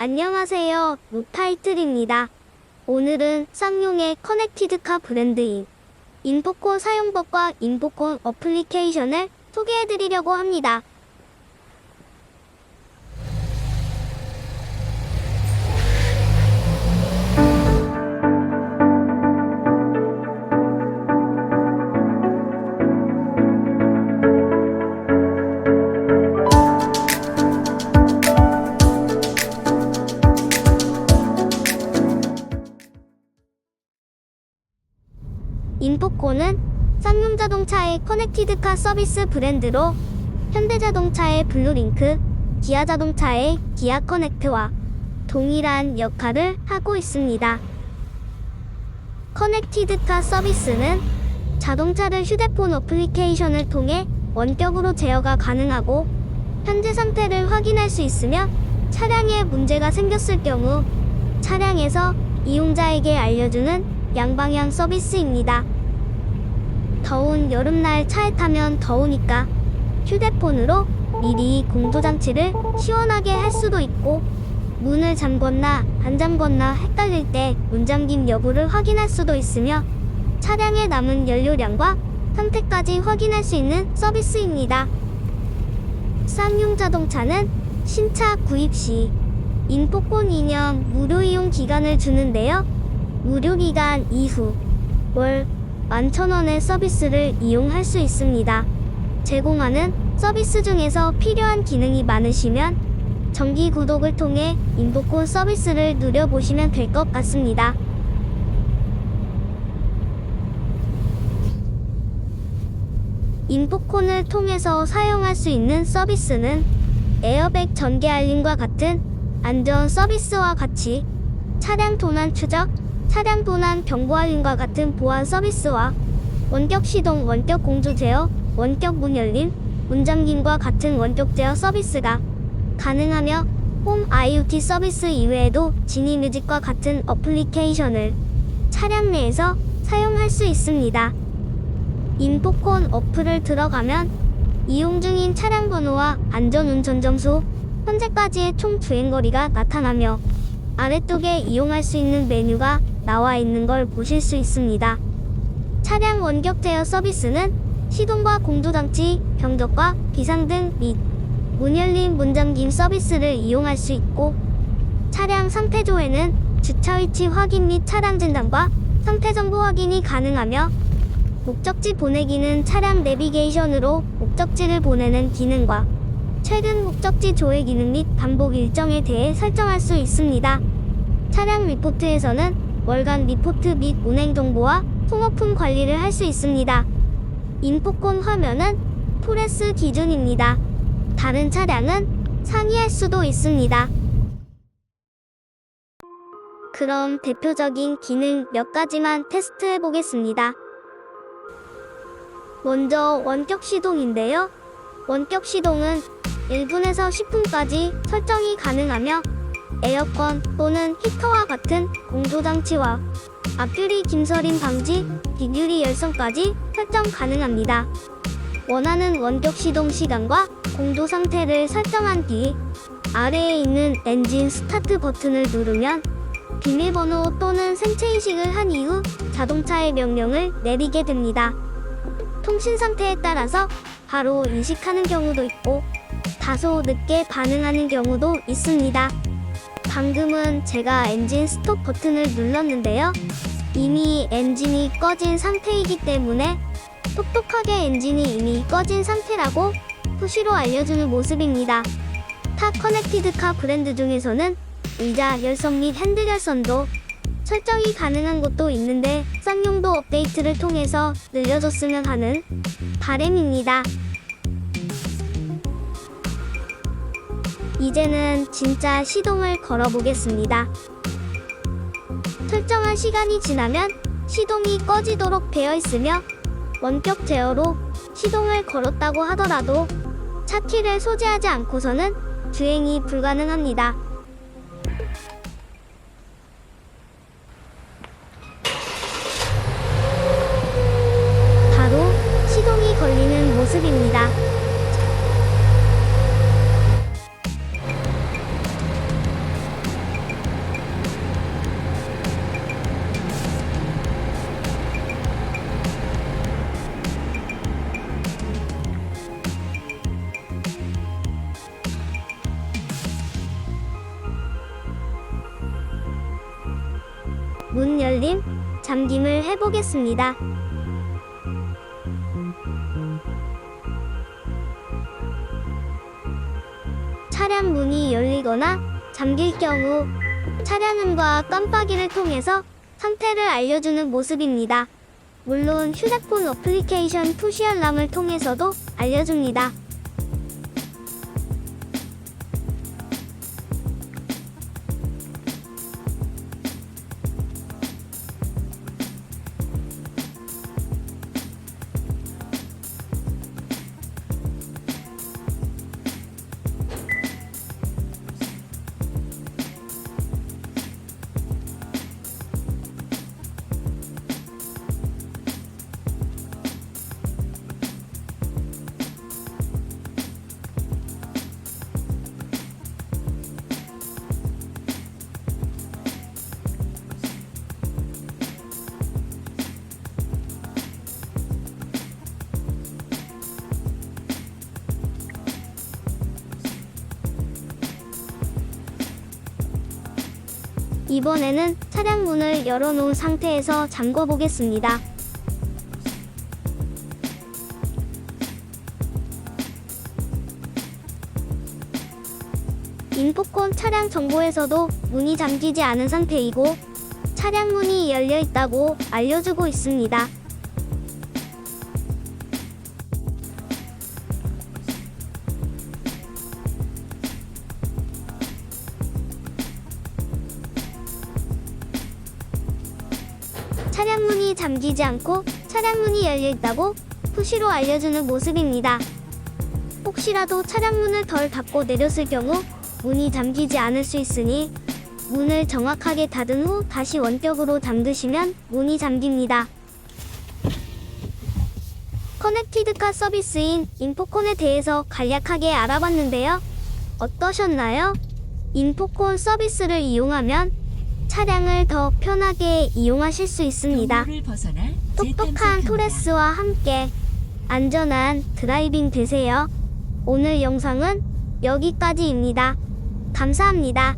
안녕하세요. 루타이틀입니다. 오늘은 쌍용의 커넥티드카 브랜드인 인포콘 사용법과 인포콘 어플리케이션을 소개해드리려고 합니다. 쌍용자동차의 커넥티드카 서비스 브랜드로 현대자동차의 블루링크, 기아자동차의 기아 커넥트와 동일한 역할을 하고 있습니다. 커넥티드카 서비스는 자동차를 휴대폰 어플리케이션을 통해 원격으로 제어가 가능하고 현재 상태를 확인할 수 있으며 차량에 문제가 생겼을 경우 차량에서 이용자에게 알려주는 양방향 서비스입니다. 더운 여름날 차에 타면 더우니까 휴대폰으로 미리 공조장치를 시원하게 할 수도 있고 문을 잠궜나 안 잠궜나 헷갈릴 때 문 잠김 여부를 확인할 수도 있으며 차량에 남은 연료량과 상태까지 확인할 수 있는 서비스입니다. 쌍용 자동차는 신차 구입 시 인포콘 2년 무료 이용 기간을 주는데요. 무료 기간 이후 월 11,000원의 서비스를 이용할 수 있습니다. 제공하는 서비스 중에서 필요한 기능이 많으시면 정기 구독을 통해 인포콘 서비스를 누려보시면 될 것 같습니다. 인포콘을 통해서 사용할 수 있는 서비스는 에어백 전개 알림과 같은 안전 서비스와 같이 차량 도난 추적, 차량 도난 경보 알림과 같은 보안 서비스와 원격 시동, 원격 공조 제어, 원격 문 열림, 문 잠김과 같은 원격 제어 서비스가 가능하며 홈 IoT 서비스 이외에도 지니 뮤직과 같은 어플리케이션을 차량 내에서 사용할 수 있습니다. 인포콘 어플을 들어가면 이용 중인 차량 번호와 안전운전 점수, 현재까지의 총 주행거리가 나타나며 아래쪽에 이용할 수 있는 메뉴가 나와 있는 걸 보실 수 있습니다. 차량 원격 제어 서비스는 시동과 공조장치, 병적과 비상등 및 문 열림, 문 잠김 서비스를 이용할 수 있고 차량 상태 조회는 주차 위치 확인 및 차량 진단과 상태 정보 확인이 가능하며 목적지 보내기는 차량 내비게이션으로 목적지를 보내는 기능과 최근 목적지 조회 기능 및 반복 일정에 대해 설정할 수 있습니다. 차량 리포트에서는 월간 리포트 및 운행 정보와 통화품 관리를 할 수 있습니다. 인포콘 화면은 포레스 기준입니다. 다른 차량은 상이할 수도 있습니다. 그럼 대표적인 기능 몇 가지만 테스트해 보겠습니다. 먼저 원격 시동인데요. 원격 시동은 1분에서 10분까지 설정이 가능하며 에어컨 또는 히터와 같은 공조장치와 앞유리 김서림 방지, 뒷유리 열선까지 설정 가능합니다. 원하는 원격 시동 시간과 공조 상태를 설정한 뒤 아래에 있는 엔진 스타트 버튼을 누르면 비밀번호 또는 생체 인식을 한 이후 자동차의 명령을 내리게 됩니다. 통신 상태에 따라서 바로 인식하는 경우도 있고 다소 늦게 반응하는 경우도 있습니다. 방금은 제가 엔진 스톱 버튼을 눌렀는데요. 이미 엔진이 꺼진 상태이기 때문에 똑똑하게 엔진이 이미 꺼진 상태라고 표시로 알려주는 모습입니다. 타 커넥티드카 브랜드 중에서는 의자 열선 및 핸들 열선도 설정이 가능한 곳도 있는데 쌍용도 업데이트를 통해서 늘려줬으면 하는 바램입니다. 이제는 진짜 시동을 걸어보겠습니다. 설정한 시간이 지나면 시동이 꺼지도록 되어 있으며 원격 제어로 시동을 걸었다고 하더라도 차 키를 소지하지 않고서는 주행이 불가능합니다. 잠김을 해보겠습니다. 차량 문이 열리거나 잠길 경우 차량음과 깜빡이를 통해서 상태를 알려주는 모습입니다. 물론 휴대폰 어플리케이션 푸시 알람을 통해서도 알려줍니다. 이번에는 차량 문을 열어놓은 상태에서 잠궈 보겠습니다. 인포콘 차량 정보에서도 문이 잠기지 않은 상태이고 차량 문이 열려 있다고 알려주고 있습니다. 차량 문이 잠기지 않고 차량 문이 열려 있다고 푸시로 알려주는 모습입니다. 혹시라도 차량 문을 덜 닫고 내렸을 경우 문이 잠기지 않을 수 있으니 문을 정확하게 닫은 후 다시 원격으로 잠그시면 문이 잠깁니다. 커넥티드카 서비스인 인포콘에 대해서 간략하게 알아봤는데요. 어떠셨나요? 인포콘 서비스를 이용하면 차량을 더 편하게 이용하실 수 있습니다. 똑똑한. 토레스와 함께 안전한 드라이빙 되세요. 오늘 영상은 여기까지입니다. 감사합니다.